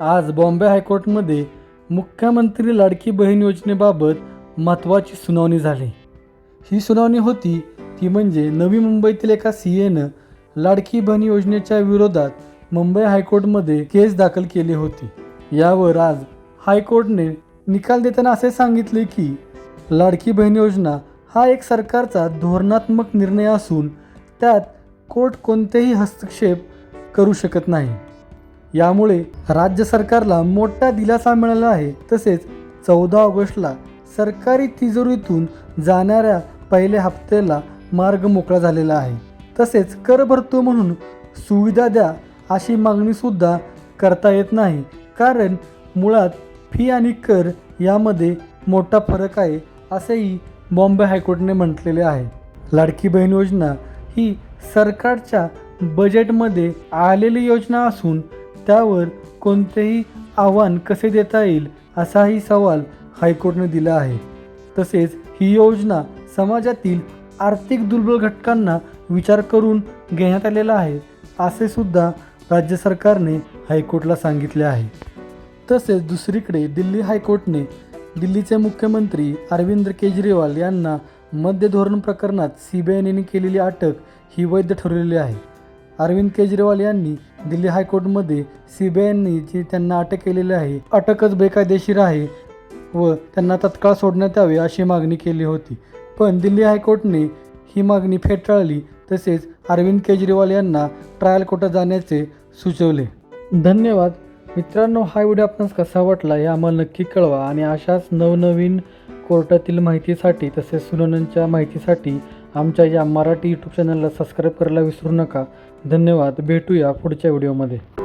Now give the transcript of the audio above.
आज बॉम्बे हायकोर्टमध्ये मुख्यमंत्री लाडकी बहीण योजनेबाबत महत्त्वाची सुनावणी झाली. ही सुनावणी होती ती म्हणजे नवी मुंबईतील एका सी एनं लाडकी बहीण योजनेच्या विरोधात मुंबई हायकोर्टमध्ये केस दाखल केली होती. यावर आज हायकोर्टने निकाल देताना असे सांगितले की लाडकी बहीण योजना हा एक सरकारचा धोरणात्मक निर्णय असून त्यात कोर्ट कोणतेही हस्तक्षेप करू शकत नाही. यामुळे राज्य सरकारला मोठा दिलासा मिळाला आहे. तसेच चौदा ऑगस्टला सरकारी तिजोरीतून जाणाऱ्या पहिल्या हप्त्याला मार्ग मोकळा झालेला आहे. तसेच कर भरतो म्हणून सुविधा द्या अशी मागणीसुद्धा करता येत नाही. कारण मुळात फी आणि कर यामध्ये मोठा फरक आहे असेही बॉम्बे हायकोर्टने म्हटलेले आहे. लाडकी बहीण योजना ही सरकारच्या बजेटमध्ये आलेली योजना असून त्यावर कोणतेही आव्हान कसे देता येईल असाही सवाल हायकोर्टने दिला आहे. तसेच ही योजना समाजातील आर्थिक दुर्बल घटकांना विचार करून घेण्यात आलेला आहे असे सुद्धा राज्य सरकारने हायकोर्टला सांगितले आहे. तसेच दुसरीकडे दिल्ली हायकोर्टने दिल्लीचे मुख्यमंत्री अरविंद केजरीवाल यांना मद्य धोरण प्रकरणात सी बी केलेली अटक ही वैध ठरलेली आहे. अरविंद केजरीवाल यांनी दिल्ली हायकोर्टमध्ये सी बी जी त्यांना अटक केलेली आहे अटकच बेकायदेशीर आहे व त्यांना तत्काळ सोडण्यात यावे अशी मागणी केली होती. पण दिल्ली हायकोर्टने ही मागणी फेटाळली तसेच अरविंद केजरीवाल यांना ट्रायल कोर्टात जाण्याचे सुचवले. धन्यवाद. मित्रांनो हा व्हिडिओ आपणास कसा वाटला हे आम्हाला नक्की कळवा आणि अशाच नवनवीन कोर्टातील माहितीसाठी तसेच सुनावण्यांच्या माहितीसाठी आमच्या या मराठी यूट्यूब चॅनलला सबस्क्राईब करायला विसरू नका. धन्यवाद. भेटूया पुढच्या व्हिडिओमध्ये